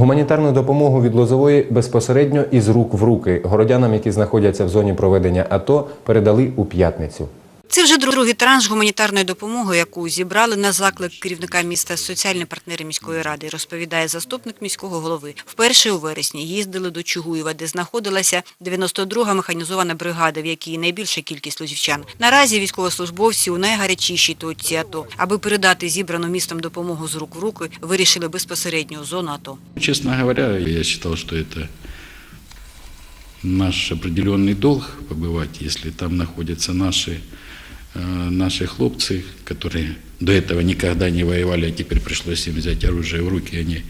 Гуманітарну допомогу від Лозової безпосередньо із рук в руки городянам, які знаходяться в зоні проведення АТО, передали у п'ятницю. Це вже другий транш гуманітарної допомоги, яку зібрали на заклик керівника міста соціальні партнери міської ради, розповідає заступник міського голови. Вперше у вересні їздили до Чугуєва, де знаходилася 92-га механізована бригада, в якій найбільша кількість лозівчан. Наразі військовослужбовці у найгарячішій точці АТО. Аби передати зібрану містом допомогу з рук в руки, вирішили безпосередньо у зону АТО. Честно говоря, я считал, что это наш определенный долг побывать, если там находятся наши, э, Наши хлопцы, которые до этого никогда не воевали, а теперь пришлось им взять оружие в руки, они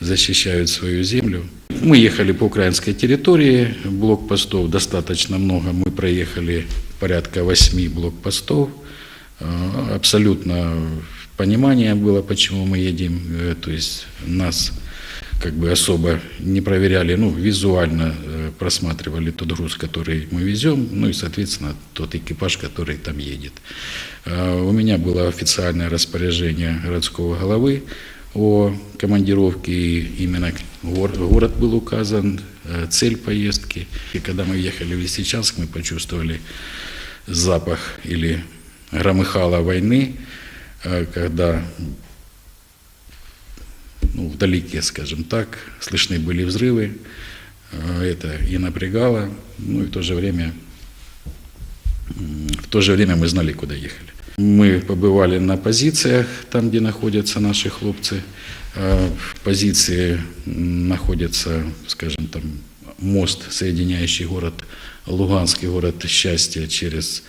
защищают свою землю. Мы ехали по украинской территории, блокпостов достаточно много, мы проехали порядка восьми блокпостов, Э, абсолютно понимание было, почему мы едем, э, то есть нас как бы особо не проверяли, ну, визуально э, просматривали тот груз, который мы везем, ну и, соответственно, тот экипаж, который там едет. Э, У меня было официальное распоряжение городского головы о командировке, и именно гор- город был указан, э, цель поездки. И когда мы ехали в Лисичанск, мы почувствовали запах или громыхала войны, э, когда ну, вдалеке, скажем так, слышны были взрывы. Э, Это и напрягало, ну и в то же время, в то же время мы знали, куда ехали. Мы побывали на позициях, там, где находятся наши хлопцы. Э, В позиции находится, скажем, там мост, соединяющий город Луганский, город Счастья через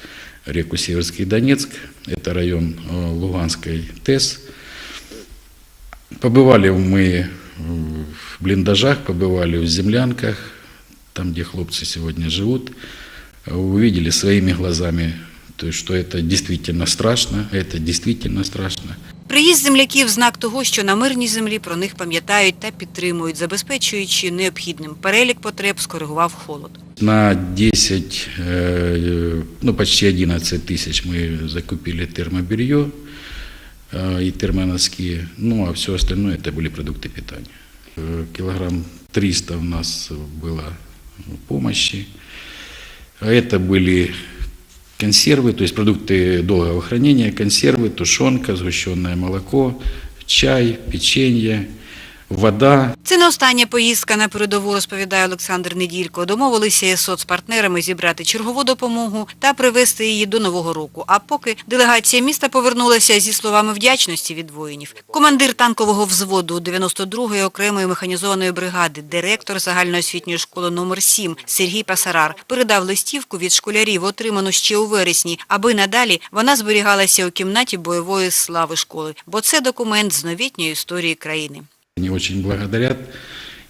реку Северский Донецк. Это район э, Луганской ТЭС. Побывали мы в блиндажах, побывали в землянках, там, где хлопцы сегодня живут. Увидели своими глазами, то есть, что это действительно страшно, это действительно страшно. Приїзд земляків – знак того, що на мирній землі про них пам'ятають та підтримують, забезпечуючи необхідним перелік потреб, скоригував холод. На 10, э, ну почти 11 тысяч мы закупили термобелье э, и термоноски, ну а все остальное это были продукты питания. Э, Килограмм 300 у нас было помощи. Это были консервы, то есть продукты долгого хранения, консервы, тушенка, сгущенное молоко, чай, печенье, вода, Це не остання поїздка на передову, розповідає Олександр Неділько. Домовилися соцпартнерами зібрати чергову допомогу та привезти її до Нового року. А поки делегація міста повернулася зі словами вдячності від воїнів. Командир танкового взводу 92-ї окремої механізованої бригади, директор загальноосвітньої школи номер 7 Сергій Пасарар передав листівку від школярів, отриману ще у вересні, аби надалі вона зберігалася у кімнаті бойової слави школи, бо це документ з новітньої історії країни. Они очень благодарят.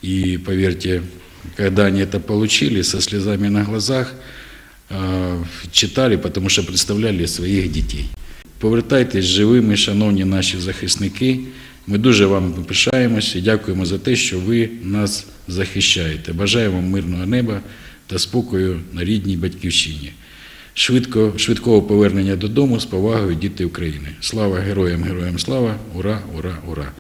И поверьте, когда они это получили, со слезами на глазах, э, читали, потому що представляли своїх дітей. Повертайтесь живими, шановні наші захисники. Ми дуже вам пишаємося і дякуємо за те, що ви нас захищаєте. Бажаємо вам мирного неба та спокою на рідній батьківщині. Швидко, швидкого повернення додому з повагою діти України. Слава героям, героям слава! Ура, ура, ура!